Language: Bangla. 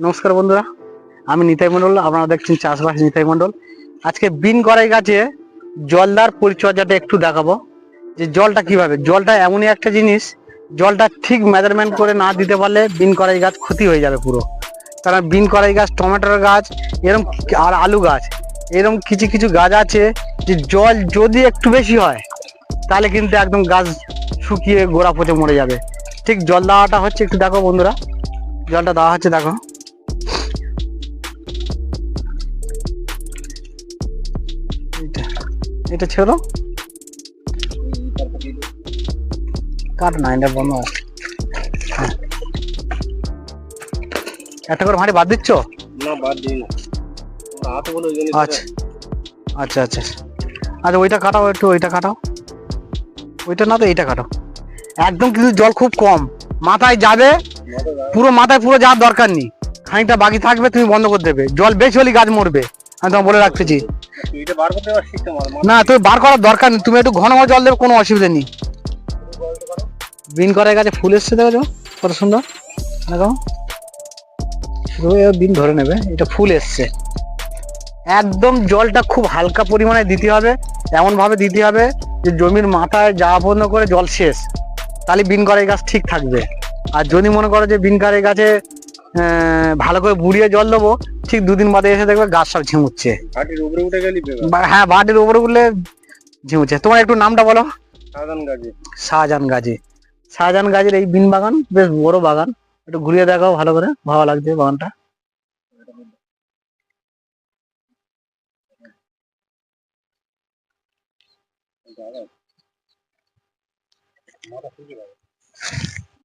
নমস্কার বন্ধুরা, আমি নিতাই মণ্ডল, আপনারা দেখছেন চাষবাস নিতাই মণ্ডল। আজকে বিন করাই গাছে জলদার পরিচর্যাটা একটু দেখাবো, যে জলটা কীভাবে, জলটা এমনই একটা জিনিস, জলটা ঠিক মেজারমেন্ট করে না দিতে পারলে বিন করাই গাছ ক্ষতি হয়ে যাবে পুরো। কারণ বিন করাই গাছ, টমেটোর গাছ এরকম কি- আর আলু গাছ এরকম কিছু কিছু গাছ আছে যে জল যদি একটু বেশি হয়, তাহলে কিন্তু একদম গাছ শুকিয়ে গোড়া পচে মরে যাবে। ঠিক জল দেওয়াটা হচ্ছে একটু দেখো বন্ধুরা, জলটা দেওয়া হচ্ছে দেখো। এটা ছেড়ে দাও। কাট না এটা বন্ধ। হ্যাঁ। একটা করে ভাঁড়ি বাদ দিচ্ছ? না বাদ দিই না। আচ্ছা। আচ্ছা আচ্ছা। আচ্ছা ওইটা কাটাও একটু ওইটা কাটাও। ওইটা না তো এইটা কাটাও। একদম কিন্তু জল খুব কম। মাথায় যাবে পুরো মাথায় পুরো যাওয়ার দরকার নেই। খানিকটা বাকি থাকবে তুমি বন্ধ করে দেবে। জল বেশি হলে গাছ মরবে। আমি তোমাকে বলে রাখতেছি। না তুমি বার করার দরকার নেই। তুমি একটু ঘন ঘন জল দেবে, কোনো অসুবিধা নেই। বিন করার গাছে ফুল এসছে, দেখো কত সুন্দর। দেখো। শুধু বিন ধরে নেবে, এটা ফুল এসছে। একদম জলটা খুব হালকা পরিমাণে দিতে হবে এমন ভাবে দিতে হবে যে জমির মাথায় যাওয়া বন্ধ করে জল শেষ, তাহলে বিন করাই গাছ ঠিক থাকবে। আর যদি মনে করো যে বিন করাই গাছে ভালো করে বুড়িয়ে জল দেবো। ঠিক দুদিন বাদে এসে দেখবে গাছ সব ঝিমুচ্ছে। হ্যাঁ বাটির উপরে উঠলে ঝিমুচ্ছে। তোমার একটু নামটা বলো। শাহজাহান গাজী। শাহজাহান গাজীর এই বিন বাগান বেশ বড় বাগান। একটু ঘুরিয়ে দেখাও ভালো করে। ভালো লাগছে বাগানটা।